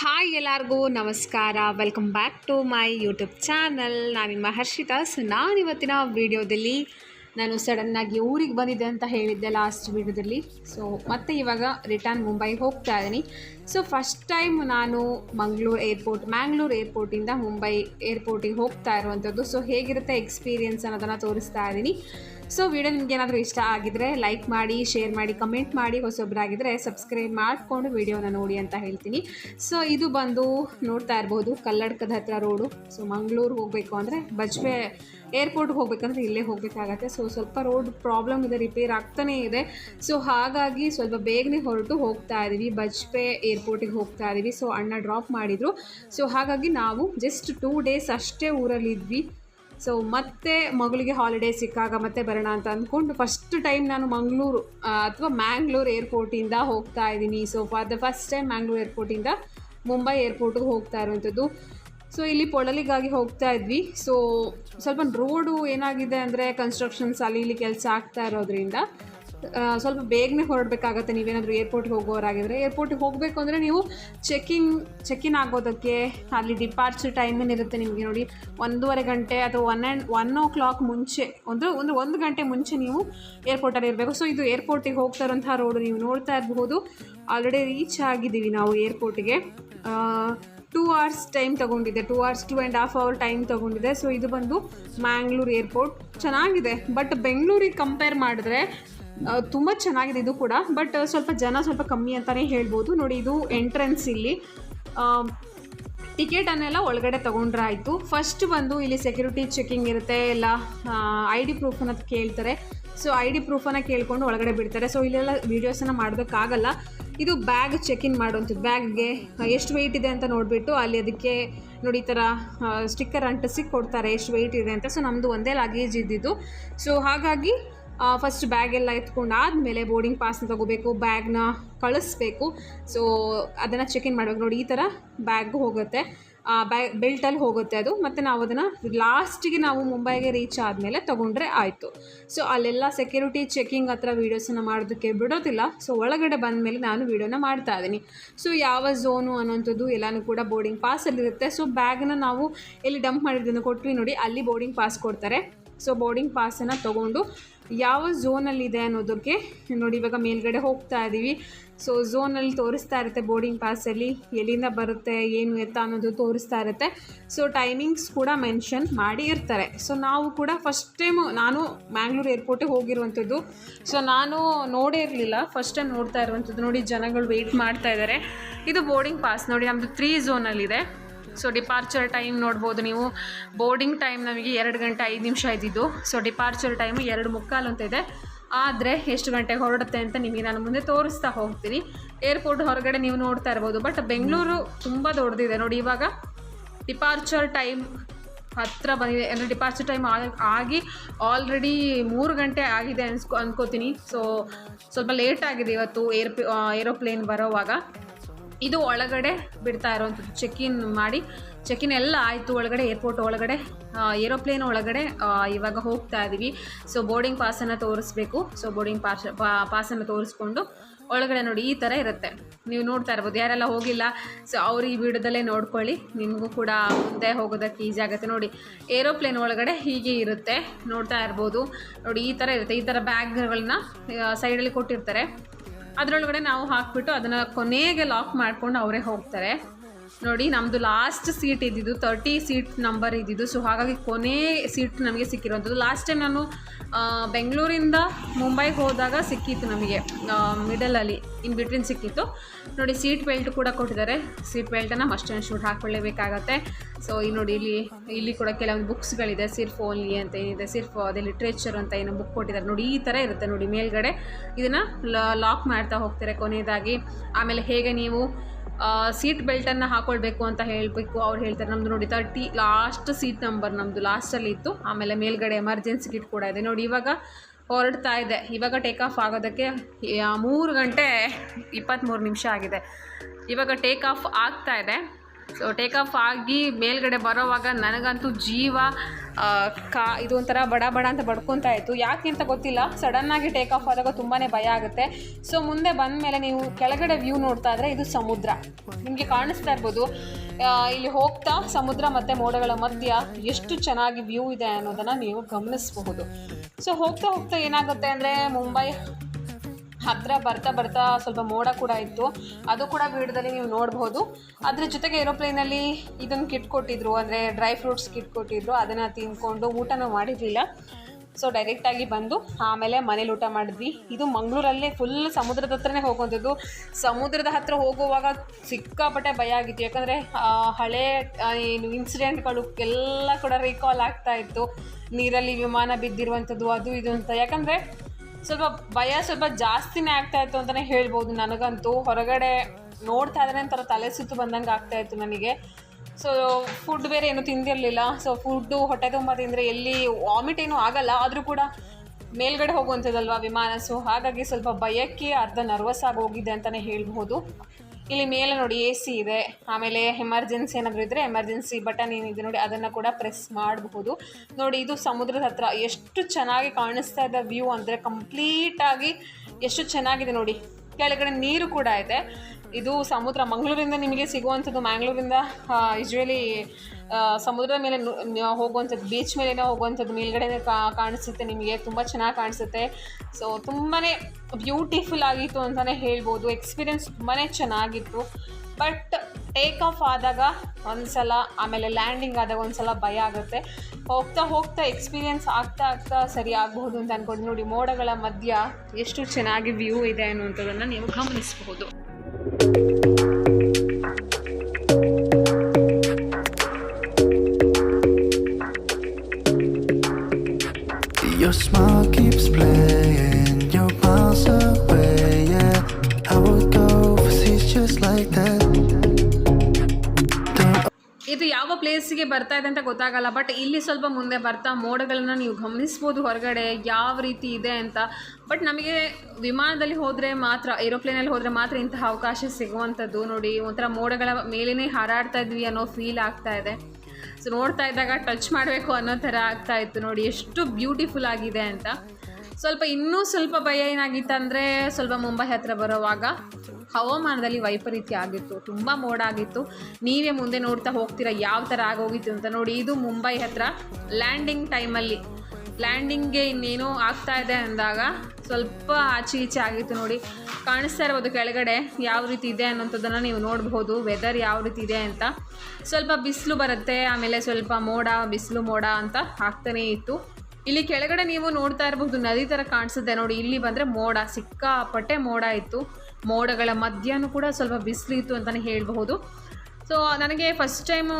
Hi ಎಲ್ಲರಿಗೂ ನಮಸ್ಕಾರ. Welcome back to my YouTube channel ನಾನು ನಿಮ್ಮ ಹರ್ಷಿತಾ ನಾನು ಇವತ್ತಿನ ವಿಡಿಯೋದಲ್ಲಿ ನಾನು ಸಡನ್ನಾಗಿ ಊರಿಗೆ ಬಂದಿದ್ದೆ ಅಂತ ಹೇಳಿದ್ದೆ ಲಾಸ್ಟ್ ವಿಡಿಯೋದಲ್ಲಿ. ಸೊ ಮತ್ತೆ ಇವಾಗ ರಿಟರ್ನ್ ಮುಂಬೈಗೆ ಹೋಗ್ತಾ ಇದ್ದೀನಿ. ಸೊ ಫಸ್ಟ್ ಟೈಮ್ ನಾನು ಮಂಗಳೂರು ಏರ್ಪೋರ್ಟ್ ಮ್ಯಾಂಗ್ಳೂರು ಏರ್ಪೋರ್ಟಿಂದ ಮುಂಬೈ ಏರ್ಪೋರ್ಟಿಗೆ ಹೋಗ್ತಾ ಇರುವಂಥದ್ದು ಸೊ ಹೇಗಿರುತ್ತೆ ಎಕ್ಸ್ಪೀರಿಯನ್ಸ್ ಅನ್ನೋದನ್ನು ತೋರಿಸ್ತಾ ಇದ್ದೀನಿ. ಸೊ ವಿಡಿಯೋ ನಿಮ್ಗೆ ಏನಾದರೂ ಇಷ್ಟ ಆಗಿದ್ರೆ ಲೈಕ್ ಮಾಡಿ ಶೇರ್ ಮಾಡಿ ಕಮೆಂಟ್ ಮಾಡಿ ಹೊಸೊಬ್ಬರಾಗಿದ್ದರೆ ಸಬ್ಸ್ಕ್ರೈಬ್ ಮಾಡಿಕೊಂಡು ವಿಡಿಯೋನ ನೋಡಿ ಅಂತ ಹೇಳ್ತೀನಿ. ಸೊ ಇದು ಬಂದು ನೋಡ್ತಾ ಇರ್ಬೋದು ಕಲ್ಲಡ್ಕದ ಹತ್ರ ರೋಡು ಸೊ ಮಂಗಳೂರು ಹೋಗಬೇಕು ಅಂದರೆ ಬಜ್ಪೆ ಏರ್ಪೋರ್ಟ್ಗೆ ಹೋಗ್ಬೇಕಂದ್ರೆ ಇಲ್ಲೇ ಹೋಗಬೇಕಾಗತ್ತೆ. ಸೊ ಸ್ವಲ್ಪ ರೋಡ್ ಪ್ರಾಬ್ಲಮ್ ಇದೆ ರಿಪೇರ್ ಆಗ್ತಾನೇ ಇದೆ. ಸೊ ಹಾಗಾಗಿ ಸ್ವಲ್ಪ ಬೇಗನೆ ಹೊರಟು ಹೋಗ್ತಾ ಇದ್ದೀವಿ ಬಜ್ಪೆ ಏರ್ಪೋರ್ಟಿಗೆ ಹೋಗ್ತಾ ಇದ್ದೀವಿ ಸೊ ಅಣ್ಣ ಡ್ರಾಪ್ ಮಾಡಿದರು. ಸೊ ಹಾಗಾಗಿ ನಾವು ಜಸ್ಟ್ ಟೂ ಡೇಸ್ ಅಷ್ಟೇ ಊರಲ್ಲಿದ್ವಿ. ಸೊ ಮತ್ತೆ ಮಗಳಿಗೆ ಹಾಲಿಡೇ ಸಿಕ್ಕಾಗ ಮತ್ತೆ ಬರೋಣ ಅಂತ ಅಂದ್ಕೊಂಡು ಫಸ್ಟ್ ಟೈಮ್ ನಾನು ಮಂಗಳೂರು ಅಥವಾ ಮ್ಯಾಂಗ್ಳೂರು ಏರ್ಪೋರ್ಟಿಂದ ಹೋಗ್ತಾ ಇದ್ದೀನಿ. So for the first time Mangalore ಏರ್ಪೋರ್ಟಿಂದ Mumbai ಏರ್ಪೋರ್ಟಿಗೆ ಹೋಗ್ತಾ ಇರುವಂಥದ್ದು. ಸೊ ಇಲ್ಲಿ ಪೊಳಲಿಗಾಗಿ ಹೋಗ್ತಾ ಇದ್ವಿ. ಸೊ ಸ್ವಲ್ಪ ರೋಡು ಏನಾಗಿದೆ ಅಂದರೆ ಕನ್ಸ್ಟ್ರಕ್ಷನ್ಸ್ ಅಲ್ಲಿ ಇಲ್ಲಿ ಕೆಲಸ ಆಗ್ತಾ ಇರೋದ್ರಿಂದ ಸ್ವಲ್ಪ ಬೇಗನೆ ಹೊರಡಬೇಕಾಗತ್ತೆ. ನೀವೇನಾದರೂ ಏರ್ಪೋರ್ಟ್ಗೆ ಹೋಗೋರಾಗಿದ್ರೆ. ಏರ್ಪೋರ್ಟ್ಗೆ ಹೋಗಬೇಕು ಅಂದರೆ ನೀವು ಚೆಕಿಂಗ್ ಚೆಕಿನ್ ಆಗೋದಕ್ಕೆ ಅಲ್ಲಿ ಡಿಪಾರ್ಚರ್ ಟೈಮ್ ಏನಿರುತ್ತೆ ನಿಮಗೆ ನೋಡಿ. ಒಂದೂವರೆ ಗಂಟೆ ಅಥವಾ one and one o'clock ಮುಂಚೆ, ಒಂದು ಒಂದು ಒಂದು ಗಂಟೆ ಮುಂಚೆ ನೀವು ಏರ್ಪೋರ್ಟಲ್ಲಿ ಇರಬೇಕು. ಸೊ ಇದು ಏರ್ಪೋರ್ಟಿಗೆ ಹೋಗ್ತಾ ಇರೋಂಥ ರೋಡು ನೀವು ನೋಡ್ತಾ ಇರಬಹುದು. ಆಲ್ರೆಡಿ ರೀಚ್ ಆಗಿದ್ದೀವಿ ನಾವು ಏರ್ಪೋರ್ಟಿಗೆ two hours time ತೊಗೊಂಡಿದೆ. Two hours two and half hour time ತೊಗೊಂಡಿದೆ. So ಇದು ಬಂದು ಮ್ಯಾಂಗ್ಳೂರು ಏರ್ಪೋರ್ಟ್ ಚೆನ್ನಾಗಿದೆ. ಬಟ್ ಬೆಂಗಳೂರಿಗೆ ಕಂಪೇರ್ ಮಾಡಿದ್ರೆ ತುಂಬ ಚೆನ್ನಾಗಿದೆ ಇದು ಕೂಡ. ಬಟ್ ಸ್ವಲ್ಪ ಜನ ಸ್ವಲ್ಪ ಕಮ್ಮಿ ಅಂತಲೇ ಹೇಳ್ಬೋದು. ನೋಡಿ, ಇದು ಎಂಟ್ರೆನ್ಸ್ ಇಲ್ಲಿ. ಟಿಕೆಟನ್ನೆಲ್ಲ ಒಳಗಡೆ ತೊಗೊಂಡ್ರೆ ಆಯಿತು ಫಸ್ಟ್ ಬಂದು ಇಲ್ಲಿ ಸೆಕ್ಯೂರಿಟಿ ಚೆಕಿಂಗ್ ಇರುತ್ತೆ, ಎಲ್ಲ ಐ ಡಿ ಪ್ರೂಫನ್ನು ಕೇಳ್ತಾರೆ. ಸೊ ಐ ಡಿ ಪ್ರೂಫನ್ನು ಕೇಳ್ಕೊಂಡು ಒಳಗಡೆ ಬಿಡ್ತಾರೆ. ಸೊ ಇಲ್ಲೆಲ್ಲ ವೀಡಿಯೋಸನ್ನು ಮಾಡೋದಕ್ಕಾಗಲ್ಲ. ಇದು ಬ್ಯಾಗ್ ಚೆಕ್ ಇನ್ ಮಾಡುವಂಥದ್ದು ಬ್ಯಾಗ್ಗೆ ಎಷ್ಟು ವೆಯ್ಟ್ ಇದೆ ಅಂತ ನೋಡಿಬಿಟ್ಟು ಅಲ್ಲಿ ಅದಕ್ಕೆ, ನೋಡಿ, ಈ ಥರ ಸ್ಟಿಕ್ಕರ್ ಅಂಟಿಸಿ ಕೊಡ್ತಾರೆ. ಎಷ್ಟು ವೆಯ್ಟ್ ಇದೆ ಅಂತ. ಸೊ ನಮ್ಮದು ಒಂದೇ ಲಗೇಜ್ ಇದ್ದಿದ್ದು. ಸೊ ಹಾಗಾಗಿ ಫಸ್ಟ್ ಬ್ಯಾಗೆಲ್ಲ ಎತ್ಕೊಂಡು ಆದಮೇಲೆ ಬೋರ್ಡಿಂಗ್ ಪಾಸ್ನ ತೊಗೋಬೇಕು ಬ್ಯಾಗ್ನ ಕಳಿಸ್ಬೇಕು. ಸೊ ಅದನ್ನು ಚೆಕ್ ಇನ್ ಮಾಡಬೇಕು ನೋಡಿ, ಈ ಥರ ಬ್ಯಾಗ್ ಹೋಗುತ್ತೆ. ಬ್ಯಾಗ್ ಬೆಲ್ಟಲ್ಲಿ ಹೋಗುತ್ತೆ ಅದು. ಮತ್ತು ನಾವು ಅದನ್ನು ಲಾಸ್ಟಿಗೆ ನಾವು ಮುಂಬೈಗೆ ರೀಚ್ ಆದಮೇಲೆ ತೊಗೊಂಡ್ರೆ ಆಯಿತು. ಸೊ ಅಲ್ಲೆಲ್ಲ ಸೆಕ್ಯೂರಿಟಿ ಚೆಕಿಂಗ್ ಹತ್ರ ವೀಡಿಯೋಸನ್ನ ಮಾಡೋದಕ್ಕೆ ಬಿಡೋದಿಲ್ಲ. ಸೊ ಒಳಗಡೆ ಬಂದ ಮೇಲೆ ನಾನು ವೀಡಿಯೋನ ಮಾಡ್ತಾ ಇದ್ದೀನಿ. ಸೊ ಯಾವ ಝೋನು ಅನ್ನೋಂಥದ್ದು ಎಲ್ಲನೂ ಕೂಡ ಬೋರ್ಡಿಂಗ್ ಪಾಸಲ್ಲಿರುತ್ತೆ ಸೊ ಬ್ಯಾಗ್ನ ನಾವು ಎಲ್ಲಿ ಡಂಪ್ ಮಾಡಿದ್ದನ್ನು ಕೊಟ್ವಿ ನೋಡಿ, ಅಲ್ಲಿ ಬೋರ್ಡಿಂಗ್ ಪಾಸ್ ಕೊಡ್ತಾರೆ. ಸೊ ಬೋರ್ಡಿಂಗ್ ಪಾಸನ್ನು ತೊಗೊಂಡು ಯಾವ ಝೋನಲ್ಲಿದೆ ಅನ್ನೋದಕ್ಕೆ ನೋಡಿ, ಇವಾಗ ಮೇಲ್ಗಡೆ ಹೋಗ್ತಾ ಇದ್ದೀವಿ ಸೊ ಝೋನಲ್ಲಿ ತೋರಿಸ್ತಾ ಇರುತ್ತೆ ಬೋರ್ಡಿಂಗ್ ಪಾಸಲ್ಲಿ ಎಲ್ಲಿಂದ ಬರುತ್ತೆ, ಏನು ಎತ್ತ ಅನ್ನೋದು ತೋರಿಸ್ತಾ ಇರುತ್ತೆ. ಸೊ ಟೈಮಿಂಗ್ಸ್ ಕೂಡ ಮೆನ್ಷನ್ ಮಾಡಿ ಇರ್ತಾರೆ. ಸೊ ನಾವು ಕೂಡ ಫಸ್ಟ್ ಟೈಮು ನಾನು ಮ್ಯಾಂಗ್ಳೂರು ಏರ್ಪೋರ್ಟಿಗೆ ಹೋಗಿರುವಂಥದ್ದು. ಸೊ ನಾನು ನೋಡೇ ಇರಲಿಲ್ಲ. ಫಸ್ಟ್ ಟೈಮ್ ನೋಡ್ತಾ ಇರುವಂಥದ್ದು. ನೋಡಿ, ಜನಗಳು ವೆಯ್ಟ್ ಮಾಡ್ತಾ ಇದ್ದಾರೆ ಇದು ಬೋರ್ಡಿಂಗ್ ಪಾಸ್. ನೋಡಿ ನಮ್ಮದು ತ್ರೀ ಝೋನಲ್ಲಿದೆ. ಸೊ ಡಿಪಾರ್ಚರ್ ಟೈಮ್ ನೋಡ್ಬೋದು ನೀವು. ಬೋರ್ಡಿಂಗ್ ಟೈಮ್ ನಮಗೆ ಎರಡು ಗಂಟೆ ಐದು ನಿಮಿಷ ಇದ್ದಿದ್ದು. ಸೊ ಡಿಪಾರ್ಚರ್ ಟೈಮು ಎರಡು ಮುಕ್ಕಾಲು ಅಂತ ಇದೆ. ಆದರೆ ಎಷ್ಟು ಗಂಟೆಗೆ ಹೊರಡುತ್ತೆ ಅಂತ ನಿಮಗೆ ನಾನು ಮುಂದೆ ತೋರಿಸ್ತಾ ಹೋಗ್ತೀನಿ. ಏರ್ಪೋರ್ಟ್ ಹೊರಗಡೆ ನೀವು ನೋಡ್ತಾ ಇರ್ಬೋದು. ಬಟ್ ಬೆಂಗಳೂರು ತುಂಬ ದೊಡ್ಡದಿದೆ. ನೋಡಿ, ಇವಾಗ ಡಿಪಾರ್ಚರ್ ಟೈಮ್ ಹತ್ತಿರ ಬಂದಿದೆ. ಅಂದರೆ ಡಿಪಾರ್ಚರ್ ಟೈಮ್ ಆಗಿ ಆಲ್ರೆಡಿ ಮೂರು ಗಂಟೆ ಆಗಿದೆ ಅನ್ಸ್ಕೊ, ಅನ್ಕೋತೀನಿ. ಸೊ ಸ್ವಲ್ಪ ಲೇಟ್ ಆಗಿದೆ ಇವತ್ತು. ಏರ್ ಏರೋಪ್ಲೇನ್ ಬರೋವಾಗ. ಇದು ಒಳಗಡೆ ಬಿಡ್ತಾ ಇರೋವಂಥದ್ದು. ಚೆಕ್ ಇನ್ ಮಾಡಿ. ಚೆಕ್ ಇನ್ ಎಲ್ಲ ಆಯಿತು ಒಳಗಡೆ ಏರ್ಪೋರ್ಟ್ ಒಳಗಡೆ. ಏರೋಪ್ಲೇನ್ ಒಳಗಡೆ ಇವಾಗ ಹೋಗ್ತಾ ಇದ್ದೀವಿ ಸೊ ಬೋರ್ಡಿಂಗ್ ಪಾಸನ್ನು ತೋರಿಸ್ಬೇಕು. ಸೊ ಬೋರ್ಡಿಂಗ್ ಪಾಸ್ ಪಾಸನ್ನು ತೋರಿಸ್ಕೊಂಡು ಒಳಗಡೆ ನೋಡಿ, ಈ ಥರ ಇರುತ್ತೆ. ನೀವು ನೋಡ್ತಾ ಇರ್ಬೋದು. ಯಾರೆಲ್ಲ ಹೋಗಿಲ್ಲ ಸೊ ಅವ್ರು ಈ ವಿಡಿಯೋದಲ್ಲೇ ನೋಡ್ಕೊಳ್ಳಿ. ನಿಮಗೂ ಕೂಡ ಮುಂದೆ ಹೋಗೋದಕ್ಕೆ ಈಜಿ ಆಗುತ್ತೆ. ನೋಡಿ ಏರೋಪ್ಲೇನ್ ಒಳಗಡೆ ಹೀಗೆ ಇರುತ್ತೆ. ನೋಡ್ತಾ ಇರ್ಬೋದು. ನೋಡಿ, ಈ ಥರ ಇರುತ್ತೆ. ಈ ಥರ ಬ್ಯಾಗ್ಗಳನ್ನ ಸೈಡಲ್ಲಿ ಕೊಟ್ಟಿರ್ತಾರೆ. ಅದರೊಳಗಡೆ ನಾವು ಹಾಕ್ಬಿಟ್ಟು ಅದನ್ನ ಕೊನೆಗೆ ಲಾಕ್ ಮಾಡ್ಕೊಂಡು ಅವರೇ ಹೋಗ್ತಾರೆ. ನೋಡಿ ನಮ್ಮದು ಲಾಸ್ಟ್ ಸೀಟ್ ಇದ್ದಿದ್ದು ತರ್ಟಿ ಸೀಟ್ ನಂಬರ್ ಇದ್ದಿದ್ದು. ಸೊ ಹಾಗಾಗಿ ಕೊನೆ ಸೀಟ್ ನಮಗೆ ಸಿಕ್ಕಿರೋಂಥದ್ದು ಲಾಸ್ಟ್ ಟೈಮ್ ನಾನು ಬೆಂಗಳೂರಿಂದ ಮುಂಬೈಗೆ ಹೋದಾಗ ಸಿಕ್ಕಿತ್ತು ನಮಗೆ. ಮಿಡಲಲ್ಲಿ ಇನ್ ಬಿಟ್ವೀನ್ ಸಿಕ್ಕಿತ್ತು. ನೋಡಿ ಸೀಟ್ ಬೆಲ್ಟ್ ಕೂಡ ಕೊಟ್ಟಿದ್ದಾರೆ. ಸೀಟ್ ಬೆಲ್ಟನ್ನು ಮಸ್ಟ್ ಆ್ಯಂಡ್ ಶೂಟ್ ಹಾಕ್ಕೊಳ್ಳೇಬೇಕಾಗತ್ತೆ ಸೊ ಈ ನೋಡಿ, ಇಲ್ಲಿ ಇಲ್ಲಿ ಕೂಡ ಕೆಲವೊಂದು ಬುಕ್ಸ್ಗಳಿದೆ ಸಿರ್ಫ್ ಓನ್ಲಿ ಅಂತ ಏನಿದೆ ಸಿರ್ಫ್ ಅದೇ ಲಿಟ್ರೇಚರ್ ಅಂತ ಏನೋ ಬುಕ್ ಕೊಟ್ಟಿದ್ದಾರೆ. ನೋಡಿ, ಈ ಥರ ಇರುತ್ತೆ ನೋಡಿ ಮೇಲ್ಗಡೆ. ಇದನ್ನು ಲಾಕ್ ಮಾಡ್ತಾ ಹೋಗ್ತಾರೆ ಕೊನೆಯದಾಗಿ. ಆಮೇಲೆ ಹೇಗೆ ನೀವು ಸೀಟ್ ಬೆಲ್ಟನ್ನು ಹಾಕೊಳ್ಬೇಕು ಅಂತ ಹೇಳಬೇಕು. ಅವ್ರು ಹೇಳ್ತಾರೆ ನಮ್ಮದು ನೋಡಿ ತರ್ಟಿ ಲಾಸ್ಟ್ ಸೀಟ್ ನಂಬರ್ ನಮ್ಮದು ಲಾಸ್ಟಲ್ಲಿ ಇತ್ತು. ಆಮೇಲೆ ಮೇಲ್ಗಡೆ ಎಮರ್ಜೆನ್ಸಿ ಕಿಟ್ ಕೂಡ ಇದೆ. ನೋಡಿ, ಇವಾಗ ಹೊರಡ್ತಾ ಇದೆ. ಇವಾಗ ಟೇಕ್ ಆಫ್ ಆಗೋದಕ್ಕೆ ಮೂರು ಗಂಟೆ ಇಪ್ಪತ್ತ್ಮೂರು ನಿಮಿಷ ಆಗಿದೆ. ಇವಾಗ ಟೇಕ್ ಆಫ್ ಆಗ್ತಾ ಇದೆ. ಸೊ ಟೇಕ್ ಆಫ್ ಆಗಿ ಮೇಲ್ಗಡೆ ಬರೋವಾಗ ನನಗಂತೂ ಜೀವ ಕಾ, ಇದು ಒಂಥರ ಬಡ ಬಡ ಅಂತ ಬಡ್ಕೊತಾ ಇತ್ತು. ಯಾಕೆ ಅಂತ ಗೊತ್ತಿಲ್ಲ. ಸಡನ್ನಾಗಿ ಟೇಕ್ ಆಫ್ ಆದಾಗ ತುಂಬಾ ಭಯ ಆಗುತ್ತೆ. ಸೊ ಮುಂದೆ ಬಂದ ಮೇಲೆ ನೀವು ಕೆಳಗಡೆ ವ್ಯೂ ನೋಡ್ತಾ ಇದ್ರೆ ಇದು ಸಮುದ್ರ. ನಿಮಗೆ ಕಾಣಿಸ್ತಾ ಇರ್ಬೋದು. ಇಲ್ಲಿ ಹೋಗ್ತಾ ಸಮುದ್ರ ಮತ್ತು ಮೋಡಗಳ ಮಧ್ಯ ಎಷ್ಟು ಚೆನ್ನಾಗಿ ವ್ಯೂ ಇದೆ ಅನ್ನೋದನ್ನು ನೀವು ಗಮನಿಸಬಹುದು. ಸೊ ಹೋಗ್ತಾ ಹೋಗ್ತಾ ಏನಾಗುತ್ತೆ ಅಂದರೆ ಮುಂಬೈ ಹತ್ತಿರ ಬರ್ತಾ ಬರ್ತಾ ಸ್ವಲ್ಪ ಮೋಡ ಕೂಡ ಇತ್ತು. ಅದು ಕೂಡ ವಿಡಿಯೋದಲ್ಲಿ ನೀವು ನೋಡ್ಬೋದು. ಅದ್ರ ಜೊತೆಗೆ ಏರೋಪ್ಲೇನಲ್ಲಿ ಇದನ್ನು ಕಿಟ್ ಕೊಟ್ಟಿದ್ರು ಅಂದರೆ ಡ್ರೈ ಫ್ರೂಟ್ಸ್ ಕಿಟ್ ಕೊಟ್ಟಿದ್ರು ಅದನ್ನು ತಿನ್ಕೊಂಡು ಊಟನೂ ಮಾಡಿರಲಿಲ್ಲ. ಸೊ ಡೈರೆಕ್ಟಾಗಿ ಬಂದು ಆಮೇಲೆ ಮನೇಲಿ ಊಟ ಮಾಡಿದ್ವಿ. ಇದು ಮಂಗಳೂರಲ್ಲೇ ಫುಲ್ ಸಮುದ್ರದ ಹತ್ರನೇ ಹೋಗುವಂಥದ್ದು ಸಮುದ್ರದ ಹತ್ರ ಹೋಗುವಾಗ ಸಿಕ್ಕಾಪಟ್ಟೆ ಭಯ ಆಗಿತ್ತು. ಯಾಕಂದರೆ ಹಳೆ ಏನು ಇನ್ಸಿಡೆಂಟ್ಗಳು ಎಲ್ಲ ಕೂಡ ರೀಕಾಲ್ ಆಗ್ತಾ ಇತ್ತು. ನೀರಲ್ಲಿ ವಿಮಾನ ಬಿದ್ದಿರುವಂಥದ್ದು, ಅದು ಇದು ಅಂತ. ಯಾಕಂದರೆ ಸ್ವಲ್ಪ ಭಯ ಸ್ವಲ್ಪ ಜಾಸ್ತಿನೇ ಆಗ್ತಾ ಇತ್ತು ಅಂತಲೇ ಹೇಳ್ಬೋದು. ನನಗಂತೂ ಹೊರಗಡೆ ನೋಡ್ತಾ ಇದ್ರೆ ಒಂಥರ ತಲೆ ಸುತ್ತು ಬಂದಂಗೆ ಆಗ್ತಾ ಇತ್ತು ನನಗೆ. ಸೊ ಫುಡ್ ಬೇರೆ ಏನು ತಿಂದಿರಲಿಲ್ಲ. ಸೊ ಫುಡ್ಡು ಹೊಟ್ಟೆ ತುಂಬ ತಿಂದರೆ ಎಲ್ಲಿ ವಾಮಿಟ್ ಏನೂ ಆಗಲ್ಲ. ಆದರೂ ಕೂಡ ಮೇಲ್ಗಡೆ ಹೋಗುವಂಥದ್ದಲ್ವಾ ವಿಮಾನ? ಸೊ ಹಾಗಾಗಿ ಸ್ವಲ್ಪ ಭಯಕ್ಕೆ ಅರ್ಧ ನರ್ವಸ್ ಆಗಿ ಹೋಗಿದೆ ಅಂತಲೇ ಹೇಳ್ಬೋದು ಇಲ್ಲಿ ಮೇಲೆ ನೋಡಿ ಎ ಸಿ ಇದೆ. ಆಮೇಲೆ ಎಮರ್ಜೆನ್ಸಿ ಏನಾದರೂ ಇದ್ದರೆ ಎಮರ್ಜೆನ್ಸಿ ಬಟನ್ ಏನಿದೆ ನೋಡಿ ಅದನ್ನು ಕೂಡ ಪ್ರೆಸ್ ಮಾಡಬಹುದು. ನೋಡಿ ಇದು ಸಮುದ್ರದ ಹತ್ರ ಎಷ್ಟು ಚೆನ್ನಾಗಿ ಕಾಣಿಸ್ತಾ ಇದೆ ವ್ಯೂ ಅಂದರೆ ಕಂಪ್ಲೀಟಾಗಿ ಎಷ್ಟು ಚೆನ್ನಾಗಿದೆ ನೋಡಿ. ಕೆಳಗಡೆ ನೀರು ಕೂಡ ಇದೆ. ಇದು ಸಮುದ್ರ ಮಂಗಳೂರಿಂದ ನಿಮಗೆ ಸಿಗುವಂಥದ್ದು ಮ್ಯಾಂಗ್ಳೂರಿಂದ ಯೂಶ್ವಲಿ ಸಮುದ್ರದ ಮೇಲೆ ಹೋಗುವಂಥದ್ದು ಬೀಚ್ ಮೇಲೆನೇ ಹೋಗುವಂಥದ್ದು ಮೇಲ್ಗಡೆ ಕಾಣಿಸುತ್ತೆ ನಿಮಗೆ, ತುಂಬ ಚೆನ್ನಾಗಿ ಕಾಣಿಸುತ್ತೆ. ಸೊ ತುಂಬಾ ಬ್ಯೂಟಿಫುಲ್ ಆಗಿತ್ತು ಅಂತಲೇ ಹೇಳ್ಬೋದು. ಎಕ್ಸ್ಪೀರಿಯನ್ಸ್ ತುಂಬಾ ಚೆನ್ನಾಗಿತ್ತು. ಬಟ್ ಟೇಕ್ ಆಫ್ ಆದಾಗ ಒಂದ್ಸಲ, ಆಮೇಲೆ ಲ್ಯಾಂಡಿಂಗ್ ಆದಾಗ ಒಂದ್ಸಲ ಭಯ ಆಗುತ್ತೆ. ಹೋಗ್ತಾ ಹೋಗ್ತಾ ಎಕ್ಸ್ಪೀರಿಯೆನ್ಸ್ ಆಗ್ತಾ ಆಗ್ತಾ ಸರಿ ಆಗಬಹುದು ಅಂತ ಅನ್ಕೊಂಡು ನೋಡಿ, ಮೋಡಗಳ ಮಧ್ಯ ಎಷ್ಟು ಚೆನ್ನಾಗಿ ವ್ಯೂ ಇದೆ ಅನ್ನುವಂಥದ್ದನ್ನು ನೀವು ಗಮನಿಸಬಹುದು. Your smile keeps playing, your miles away, yeah. I would go just like that. ಇದು ಯಾವ ಪ್ಲೇಸಿಗೆ ಬರ್ತಾ ಇದೆ ಅಂತ ಗೊತ್ತಾಗಲ್ಲ ಬಟ್ ಇಲ್ಲಿ ಸ್ವಲ್ಪ ಮುಂದೆ ಬರ್ತಾ ಮೋಡಗಳನ್ನು ನೀವು ಗಮನಿಸ್ಬೋದು ಹೊರಗಡೆ ಯಾವ ರೀತಿ ಇದೆ ಅಂತ ಬಟ್ ನಮಗೆ ವಿಮಾನದಲ್ಲಿ ಹೋದರೆ ಮಾತ್ರ ಏರೋಪ್ಲೇನಲ್ಲಿ ಹೋದರೆ ಮಾತ್ರ ಇಂತಹ ಅವಕಾಶ ಸಿಗುವಂಥದ್ದು ನೋಡಿ ಒಂಥರ ಮೋಡಗಳ ಮೇಲೇ ಹಾರಾಡ್ತಾ ಇದ್ವಿ ಅನ್ನೋ ಫೀಲ್ ಆಗ್ತಾ ಇದೆ ಸೊ ನೋಡ್ತಾ ಇದ್ದಾಗ ಟಚ್ ಮಾಡಬೇಕು ಅನ್ನೋ ಥರ ಆಗ್ತಾ ಇತ್ತು ನೋಡಿ. ಎಷ್ಟು ಬ್ಯೂಟಿಫುಲ್ ಆಗಿದೆ ಅಂತ. ಸ್ವಲ್ಪ ಇನ್ನೂ ಸ್ವಲ್ಪ ಭಯ ಏನಾಗಿತ್ತಂದರೆ ಸ್ವಲ್ಪ ಮುಂಬೈ ಹತ್ರ ಬರೋವಾಗ ಹವಾಮಾನದಲ್ಲಿ ವೈಪರೀತ್ಯ ಆಗಿತ್ತು. ತುಂಬ ಮೋಡ ಆಗಿತ್ತು. ನೀವೇ ಮುಂದೆ ನೋಡ್ತಾ ಹೋಗ್ತೀರಾ, ಯಾವ ಥರ ಆಗೋಗಿತ್ತು ಅಂತ ನೋಡಿ. ಇದು ಮುಂಬೈ ಹತ್ರ ಲ್ಯಾಂಡಿಂಗ್ ಟೈಮಲ್ಲಿ ಲ್ಯಾಂಡಿಂಗ್ಗೆ ಇನ್ನೇನೋ ಆಗ್ತಾ ಇದೆ ಅಂದಾಗ ಸ್ವಲ್ಪ ಆಚೆ ಈಚೆ ಆಗಿತ್ತು ನೋಡಿ. ಕಾಣಿಸ್ತಾ ಇರ್ಬೋದು ಕೆಳಗಡೆ ಯಾವ ರೀತಿ ಇದೆ ಅನ್ನೋಂಥದ್ದನ್ನು ನೀವು ನೋಡಬಹುದು ವೆದರ್ ಯಾವ ರೀತಿ ಇದೆ ಅಂತ. ಸ್ವಲ್ಪ ಬಿಸಿಲು ಬರುತ್ತೆ, ಆಮೇಲೆ ಸ್ವಲ್ಪ ಮೋಡ, ಬಿಸಿಲು ಮೋಡ ಅಂತ ಆಗ್ತಾನೇ ಇತ್ತು. ಇಲ್ಲಿ ಕೆಳಗಡೆ ನೀವು ನೋಡ್ತಾ ಇರಬಹುದು ನದಿ ಥರ ಕಾಣಿಸುತ್ತೆ ನೋಡಿ. ಇಲ್ಲಿ ಬಂದರೆ ಮೋಡ, ಸಿಕ್ಕಾಪಟ್ಟೆ ಮೋಡ ಇತ್ತು. ಮೋಡಗಳ ಮಧ್ಯಾಹ್ನ ಕೂಡ ಸ್ವಲ್ಪ ಬಿಸಿಲು ಇತ್ತು ಅಂತಲೇ ಹೇಳಬಹುದು. ಸೊ ನನಗೆ ಫಸ್ಟ್ ಟೈಮು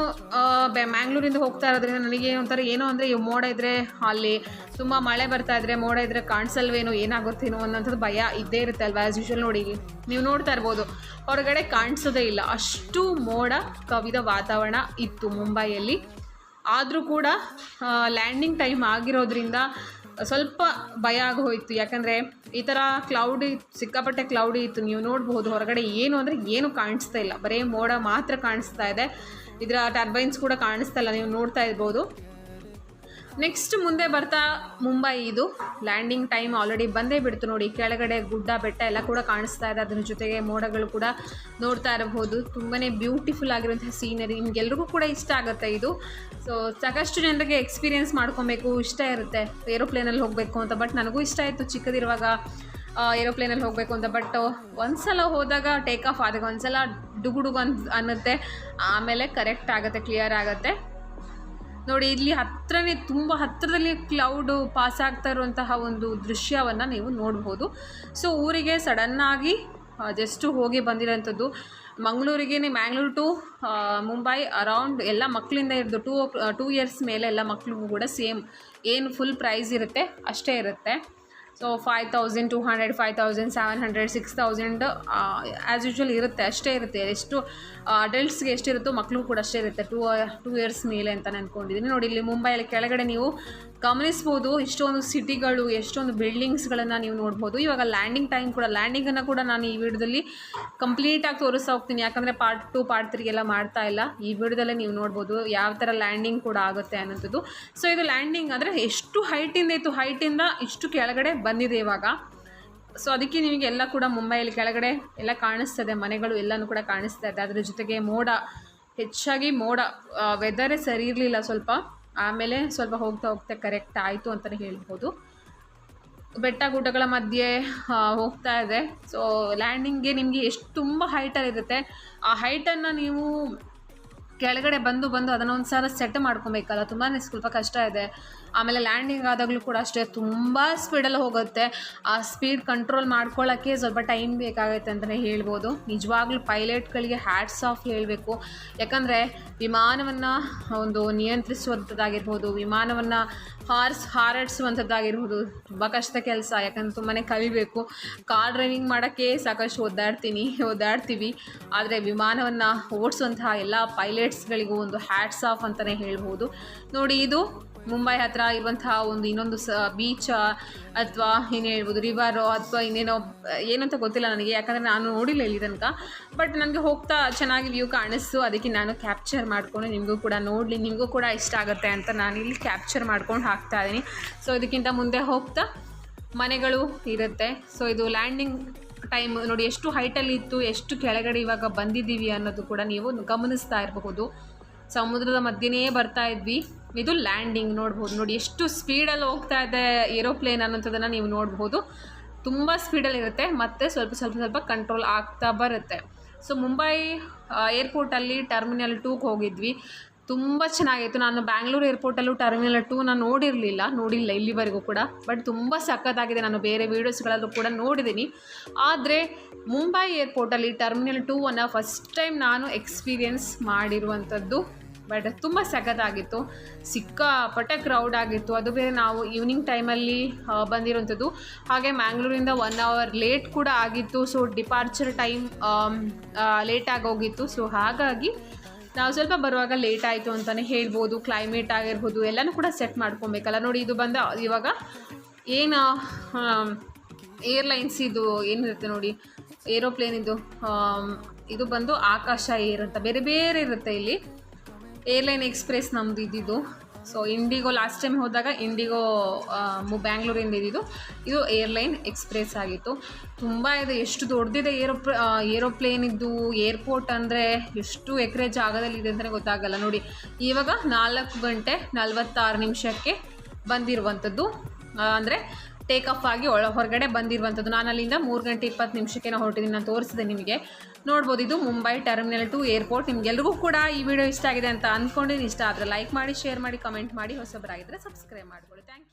ಬೆ ಮ್ಯಾಂಗ್ಳೂರಿಂದ ಹೋಗ್ತಾ ಇರೋದ್ರಿಂದ ನನಗೆ ಒಂಥರ ಏನೋ ಅಂದರೆ ಮೋಡ ಇದ್ದರೆ ಅಲ್ಲಿ ತುಂಬ ಮಳೆ ಬರ್ತಾ ಇದ್ದರೆ ಮೋಡ ಇದ್ದರೆ ಕಾಣಿಸಲ್ವೇನೋ, ಏನಾಗುತ್ತೇನೋ ಅನ್ನೋಂಥದ್ದು ಭಯ ಇದ್ದೇ ಇರುತ್ತೆ ಅಲ್ವಾ ಆ್ಯಸ್ ಯೂಶುವಲ್ ನೋಡಿ. ನೀವು ನೋಡ್ತಾ ಇರ್ಬೋದು. ಹೊರಗಡೆ ಕಾಣಿಸೋದೇ ಇಲ್ಲ. ಅಷ್ಟು ಮೋಡ ಕವಿದ ವಾತಾವರಣ ಇತ್ತು ಮುಂಬೈಯಲ್ಲಿ. ಆದರೂ ಕೂಡ ಲ್ಯಾಂಡಿಂಗ್ ಟೈಮ್ ಆಗಿರೋದ್ರಿಂದ ಸ್ವಲ್ಪ ಭಯ ಆಗೋಯ್ತು. ಯಾಕಂದರೆ ಈ ಥರ ಕ್ಲೌಡಿ ಸಿಕ್ಕಾಪಟ್ಟೆ ಕ್ಲೌಡಿ ಇತ್ತು. ನೀವು ನೋಡ್ಬೋದು ಹೊರಗಡೆ ಏನು ಅಂದರೆ ಏನು ಕಾಣಿಸ್ತಾ ಇಲ್ಲ. ಬರೀ ಮೋಡ ಮಾತ್ರ ಕಾಣಿಸ್ತಾ ಇದೆ. ಇದರ ಟರ್ಬೈನ್ಸ್ ಕೂಡ ಕಾಣಿಸ್ತಾ ಇಲ್ಲ. ನೀವು ನೋಡ್ತಾ ಇರ್ಬೋದು. ನೆಕ್ಸ್ಟ್ ಮುಂದೆ ಬರ್ತಾ ಮುಂಬೈ ಇದು. ಲ್ಯಾಂಡಿಂಗ್ ಟೈಮ್ ಆಲ್ರೆಡಿ ಬಂದೇ ಬಿಡ್ತು ನೋಡಿ. ಕೆಳಗಡೆ ಗುಡ್ಡ, ಬೆಟ್ಟ ಎಲ್ಲ ಕೂಡ ಕಾಣಿಸ್ತಾ ಇದೆ. ಅದ್ರ ಜೊತೆಗೆ ಮೋಡಗಳು ಕೂಡ ನೋಡ್ತಾ ಇರಬಹುದು. ತುಂಬಾ ಬ್ಯೂಟಿಫುಲ್ ಆಗಿರುವಂತಹ ಸೀನರಿ ನಿಮ್ಗೆಲ್ರಿಗೂ ಕೂಡ ಇಷ್ಟ ಆಗುತ್ತೆ ಇದು. ಸೊ ಸಾಕಷ್ಟು ಜನರಿಗೆ ಎಕ್ಸ್ಪೀರಿಯೆನ್ಸ್ ಮಾಡ್ಕೊಬೇಕು. ಇಷ್ಟ ಇರುತ್ತೆ. ಏರೋಪ್ಲೇನಲ್ಲಿ ಹೋಗಬೇಕು ಅಂತ. ಬಟ್ ನನಗೂ ಇಷ್ಟ ಆಯಿತು ಚಿಕ್ಕದಿರುವಾಗ ಏರೋಪ್ಲೇನಲ್ಲಿ ಹೋಗಬೇಕು ಅಂತ. ಬಟ್ ಒಂದ್ಸಲ ಹೋದಾಗ ಟೇಕ್ ಆಫ್ ಆದಾಗ ಒಂದ್ಸಲ ಡುಗುಡುಗು ಅನ್, ಅನ್ನುತ್ತೆ. ಆಮೇಲೆ ಕರೆಕ್ಟ್ ಆಗುತ್ತೆ ಕ್ಲಿಯರ್ ಆಗುತ್ತೆ. ನೋಡಿ, ಇಲ್ಲಿ ಹತ್ತಿರನೇ ತುಂಬ ಹತ್ತಿರದಲ್ಲಿ ಕ್ಲೌಡು ಪಾಸ್ ಆಗ್ತಾ ಇರುವಂತಹ ಒಂದು ದೃಶ್ಯವನ್ನು ನೀವು ನೋಡ್ಬೋದು. ಸೊ ಊರಿಗೆ ಸಡನ್ನಾಗಿ ಜಸ್ಟು ಹೋಗಿ ಬಂದಿರೋಂಥದ್ದು. ಮಂಗಳೂರಿಗೆ ಮ್ಯಾಂಗ್ಳೂರು ಟು ಮುಂಬೈ ಅರೌಂಡ್ ಎಲ್ಲ ಮಕ್ಕಳಿಂದ ಹಿಡಿದು ಟೂ ಟೂ ಇಯರ್ಸ್ ಮೇಲೆ ಎಲ್ಲ ಮಕ್ಕಳಿಗೂ ಕೂಡ ಸೇಮ್ ಏನು ಫುಲ್ ಪ್ರೈಸ್ ಇರುತ್ತೆ, ಅಷ್ಟೇ ಇರುತ್ತೆ. So five thousand two hundred five thousand seven hundred six thousand as usual ಇರುತ್ತೆ, ಅಷ್ಟೇ ಇರುತ್ತೆ. ಎಷ್ಟು ಅಡಲ್ಟ್ಸ್ಗೆ ಎಷ್ಟಿರುತ್ತೋ ಮಕ್ಕಳು ಕೂಡ ಅಷ್ಟೇ ಇರುತ್ತೆ. ಟೂ ಟೂ ಇಯರ್ಸ್ ಮೇಲೆ ಅಂತ ಅಂದ್ಕೊಂಡಿದ್ದೀನಿ ನೋಡಿ, ಇಲ್ಲಿ ಮುಂಬೈಯಲ್ಲಿ ಕೆಳಗಡೆ ನೀವು ಗಮನಿಸ್ಬೋದು ಎಷ್ಟೊಂದು ಸಿಟಿಗಳು ಎಷ್ಟೊಂದು ಬಿಲ್ಡಿಂಗ್ಸ್ಗಳನ್ನು ನೀವು ನೋಡ್ಬೋದು. ಇವಾಗ ಲ್ಯಾಂಡಿಂಗ್ ಟೈಮ್ ಕೂಡ ಲ್ಯಾಂಡಿಂಗನ್ನು ಕೂಡ ನಾನು ಈ ವಿಡಿಯೋದಲ್ಲಿ ಕಂಪ್ಲೀಟಾಗಿ ತೋರಿಸ್ತಾ ಹೋಗ್ತೀನಿ. ಯಾಕಂದರೆ ಪಾರ್ಟ್ ಟು ಪಾರ್ಟ್ ತ್ರೀಗೆಲ್ಲ ಮಾಡ್ತಾ ಇಲ್ಲ. ಈ ವಿಡಿಯೋದಲ್ಲೇ ನೀವು ನೋಡ್ಬೋದು ಯಾವ ಥರ ಲ್ಯಾಂಡಿಂಗ್ ಕೂಡ ಆಗುತ್ತೆ ಅನ್ನೋಂಥದ್ದು ಸೊ ಇದು ಲ್ಯಾಂಡಿಂಗ್ ಅಂದರೆ ಎಷ್ಟು ಹೈಟಿಂದ ಇತ್ತು? ಹೈಟಿಂದ ಇಷ್ಟು ಕೆಳಗಡೆ ಬಂದಿದೆ ಇವಾಗ. ಸೊ ಅದಕ್ಕೆ ನಿಮಗೆ ಎಲ್ಲ ಕೂಡ ಮುಂಬೈಯಲ್ಲಿ ಕೆಳಗಡೆ ಎಲ್ಲ ಕಾಣಿಸ್ತದೆ, ಮನೆಗಳು ಎಲ್ಲನೂ ಕೂಡ ಕಾಣಿಸ್ತಾ ಇದೆ. ಅದರ ಜೊತೆಗೆ ಮೋಡ, ಹೆಚ್ಚಾಗಿ ಮೋಡ ವೆದರೇ ಸರಿ ಇರಲಿಲ್ಲ ಸ್ವಲ್ಪ. ಆಮೇಲೆ ಸ್ವಲ್ಪ ಹೋಗ್ತಾ ಹೋಗ್ತಾ ಕರೆಕ್ಟ್ ಆಯಿತು ಅಂತಲೇ ಹೇಳ್ಬೋದು. ಬೆಟ್ಟ ಗುಡ್ಡಗಳ ಮಧ್ಯೆ ಹೋಗ್ತಾ ಇದೆ. ಸೊ ಲ್ಯಾಂಡಿಂಗ್ಗೆ ನಿಮಗೆ ಎಷ್ಟು ತುಂಬ ಹೈಟಲ್ಲಿ ಇರುತ್ತೆ. ಆ ಹೈಟನ್ನು ನೀವು ಕೆಳಗಡೆ ಬಂದು ಬಂದು ಅದನ್ನು ಒಂದು ಸಲ ಸೆಟ್ ಮಾಡ್ಕೊಬೇಕಲ್ಲ ತುಂಬಾ ಸ್ವಲ್ಪ ಕಷ್ಟ ಇದೆ. ಆಮೇಲೆ ಲ್ಯಾಂಡಿಂಗ್ ಆದಾಗಲೂ ಕೂಡ ಅಷ್ಟೇ ತುಂಬ ಸ್ಪೀಡಲ್ಲಿ ಹೋಗುತ್ತೆ. ಆ ಸ್ಪೀಡ್ ಕಂಟ್ರೋಲ್ ಮಾಡ್ಕೊಳ್ಳೋಕ್ಕೆ ಸ್ವಲ್ಪ ಟೈಮ್ ಬೇಕಾಗುತ್ತೆ ಅಂತಲೇ ಹೇಳ್ಬೋದು. ನಿಜವಾಗ್ಲೂ ಪೈಲಟ್ಗಳಿಗೆ ಹ್ಯಾಟ್ಸ್ ಆಫ್ ಹೇಳಬೇಕು. ಯಾಕಂದರೆ ವಿಮಾನವನ್ನು ಒಂದು ನಿಯಂತ್ರಿಸುವಂಥದ್ದಾಗಿರ್ಬೋದು, ವಿಮಾನವನ್ನು ಹಾರ್ಸ್ ಹಾರಾಡಿಸುವಂಥದ್ದಾಗಿರ್ಬೋದು ತುಂಬ ಕಷ್ಟ ಕೆಲಸ. ಯಾಕಂದ್ರೆ ತುಂಬಾ ಕಲಿಬೇಕು. ಕಾರ್ ಡ್ರೈವಿಂಗ್ ಮಾಡೋಕ್ಕೆ ಸಾಕಷ್ಟು ಒದ್ದಾಡ್ತೀನಿ, ಒದ್ದಾಡ್ತೀವಿ. ಆದರೆ ವಿಮಾನವನ್ನು ಓಡಿಸುವಂತಹ ಎಲ್ಲ ಪೈಲಟ್ಸ್ಗಳಿಗೂ ಒಂದು ಹ್ಯಾಟ್ಸ್ ಆಫ್ ಅಂತಲೇ ಹೇಳ್ಬೋದು. ನೋಡಿ ಇದು ಮುಂಬೈ ಹತ್ರ ಇರುವಂತಹ ಒಂದು ಇನ್ನೊಂದು ಸ ಬೀಚ ಅಥವಾ ಏನು ಹೇಳ್ಬೋದು ರಿವರೋ ಅಥವಾ ಇನ್ನೇನೋ, ಏನಂತ ಗೊತ್ತಿಲ್ಲ ನನಗೆ, ಯಾಕಂದರೆ ನಾನು ನೋಡಿಲ್ಲ ಇಲ್ಲಿ ತನಕ. ಬಟ್ ನನಗೆ ಹೋಗ್ತಾ ಚೆನ್ನಾಗಿ ವ್ಯೂ ಕಾಣಿಸ್ತು. ಅದಕ್ಕೆ ನಾನು ಕ್ಯಾಪ್ಚರ್ ಮಾಡಿಕೊಂಡು ನಿಮಗೂ ಕೂಡ ನೋಡಲಿ, ನಿಮಗೂ ಕೂಡ ಇಷ್ಟ ಆಗುತ್ತೆ ಅಂತ ನಾನು ಇಲ್ಲಿ ಕ್ಯಾಪ್ಚರ್ ಮಾಡ್ಕೊಂಡು ಹಾಕ್ತಾ ಇದ್ದೀನಿ ಸೊ ಇದಕ್ಕಿಂತ ಮುಂದೆ ಹೋಗ್ತಾ ಮನೆಗಳು ಇರುತ್ತೆ. ಸೊ ಇದು ಲ್ಯಾಂಡಿಂಗ್ ಟೈಮ್ ನೋಡಿ, ಎಷ್ಟು ಹೈಟಲ್ಲಿ ಇತ್ತು, ಎಷ್ಟು ಕೆಳಗಡೆ ಇವಾಗ ಬಂದಿದ್ದೀವಿ ಅನ್ನೋದು ಕೂಡ ನೀವು ಗಮನಿಸ್ತಾ ಇರಬಹುದು. ಸಮುದ್ರದ ಮಧ್ಯನೇ ಬರ್ತಾ ಇದ್ವಿ. ಇದು ಲ್ಯಾಂಡಿಂಗ್ ನೋಡ್ಬೋದು. ನೋಡಿ, ಎಷ್ಟು ಸ್ಪೀಡಲ್ಲಿ ಹೋಗ್ತಾ ಇದೆ ಏರೋಪ್ಲೇನ್ ಅನ್ನೋಂಥದ್ದನ್ನು ನೀವು ನೋಡ್ಬೋದು. ತುಂಬ ಸ್ಪೀಡಲ್ಲಿ ಇರುತ್ತೆ, ಮತ್ತು ಸ್ವಲ್ಪ ಸ್ವಲ್ಪ ಸ್ವಲ್ಪ ಕಂಟ್ರೋಲ್ ಆಗ್ತಾ ಬರುತ್ತೆ. ಸೊ ಮುಂಬೈ ಏರ್ಪೋರ್ಟಲ್ಲಿ ಟರ್ಮಿನಲ್ ಟೂಗೆ ಹೋಗಿದ್ವಿ. ತುಂಬ ಚೆನ್ನಾಗಿತ್ತು. ನಾನು ಬ್ಯಾಂಗ್ಳೂರು ಏರ್ಪೋರ್ಟಲ್ಲೂ ಟರ್ಮಿನಲ್ ಟೂ ನಾನು ನೋಡಿರಲಿಲ್ಲ. ನೋಡಿಲ್ಲ ಇಲ್ಲಿವರೆಗೂ ಕೂಡ. ಬಟ್ ತುಂಬ ಸಖತ್ತಾಗಿದೆ ನಾನು ಬೇರೆ ವೀಡಿಯೋಸ್ಗಳಲ್ಲೂ ಕೂಡ ನೋಡಿದ್ದೀನಿ. ಆದರೆ ಮುಂಬೈ ಏರ್ಪೋರ್ಟಲ್ಲಿ ಟರ್ಮಿನಲ್ ಟೂವನ್ನು ಫಸ್ಟ್ ಟೈಮ್ ನಾನು ಎಕ್ಸ್ಪೀರಿಯನ್ಸ್ ಮಾಡಿರುವಂಥದ್ದು ಬಟ್ ತುಂಬ ಸಖತ್ತಾಗಿತ್ತು. ಸಿಕ್ಕಾಪಟ್ಟೆ ಕ್ರೌಡ್ ಆಗಿತ್ತು. ಅದು ಬೇರೆ ನಾವು ಈವ್ನಿಂಗ್ ಟೈಮಲ್ಲಿ ಬಂದಿರುವಂಥದ್ದು. ಹಾಗೆ ಮ್ಯಾಂಗ್ಳೂರಿಂದ ಒನ್ ಅವರ್ ಲೇಟ್ ಕೂಡ ಆಗಿತ್ತು. ಸೊ ಡಿಪಾರ್ಚರ್ ಟೈಮ್ ಲೇಟಾಗಿ ಹೋಗಿತ್ತು. ಸೊ ಹಾಗಾಗಿ ನಾವು ಸ್ವಲ್ಪ ಬರುವಾಗ ಲೇಟ್ ಆಯಿತು ಅಂತಲೇ ಹೇಳ್ಬೋದು. ಕ್ಲೈಮೇಟ್ ಆಗಿರ್ಬೋದು, ಎಲ್ಲನೂ ಕೂಡ ಸೆಟ್ ಮಾಡ್ಕೊಬೇಕಲ್ಲ. ನೋಡಿ, ಇದು ಬಂದ ಇವಾಗ ಏನು ಏರ್ಲೈನ್ಸ್ ಇದು ಏನಿರುತ್ತೆ ನೋಡಿ ಏರೋಪ್ಲೇನ್ ಇದು ಇದು ಬಂದು ಆಕಾಶ ಏರ್ ಅಂತ. ಬೇರೆ ಬೇರೆ ಇರುತ್ತೆ ಇಲ್ಲಿ. ಏರ್ಲೈನ್ ಎಕ್ಸ್ಪ್ರೆಸ್ ನಮ್ದು ಇದ್ದಿದ್ದು. ಸೊ ಇಂಡಿಗೋ ಲಾಸ್ಟ್ ಟೈಮ್ ಹೋದಾಗ ಇಂಡಿಗೋ ಬ್ಯಾಂಗ್ಳೂರಿಂದ ಇದ್ದಿದ್ದು. ಇದು ಏರ್ಲೈನ್ ಎಕ್ಸ್ಪ್ರೆಸ್ ಆಗಿತ್ತು. ತುಂಬ ಇದೆ, ಎಷ್ಟು ದೊಡ್ಡದಿದೆ ಏರೋಪ್ಲೇ ಏರೋಪ್ಲೇನ್ ಇದ್ದು, ಏರ್ಪೋರ್ಟ್ ಅಂದರೆ ಎಷ್ಟು ಎಕರೆ ಜಾಗದಲ್ಲಿ ಇದೆ ಅಂತಲೇ ಗೊತ್ತಾಗಲ್ಲ. ನೋಡಿ, ಇವಾಗ ನಾಲ್ಕು ಗಂಟೆ ನಲವತ್ತಾರು ನಿಮಿಷಕ್ಕೆ ಬಂದಿರುವಂಥದ್ದು. ಅಂದರೆ ಟೇಕ್ ಆಫ್ ಆಗಿ ಒಳ ಹೊರಗಡೆ ಬಂದಿರುವಂಥದ್ದು. ನಾನು ಅಲ್ಲಿಂದ ಮೂರು ಗಂಟೆ ಇಪ್ಪತ್ತು ನಿಮಿಷಕ್ಕೆ ನಾನು ಹೊರಟಿದ್ದೀನಿ ನಾನು ತೋರಿಸಿದೆ ನಿಮಗೆ. ನೋಡ್ಬೋದು ಇದು ಮುಂಬೈ ಟರ್ಮಿನಲ್ ಟು ಏರ್ಪೋರ್ಟ್. ನಿಮಗೆಲ್ರಿಗೂ ಕೂಡ ಈ ವಿಡಿಯೋ ಇಷ್ಟ ಆಗಿದೆ ಅಂತ ಅಂದ್ಕೊಂಡಿದ್ದೀನಿ. ಇಷ್ಟ ಆದರೆ ಲೈಕ್ ಮಾಡಿ ಶೇರ್ ಮಾಡಿ ಕಮೆಂಟ್ ಮಾಡಿ. ಹೊಸಬರಾಗಿದ್ದರೆ ಸಬ್ಸ್ಕ್ರೈಬ್ ಮಾಡ್ಕೊಳ್ಳಿ. Thank you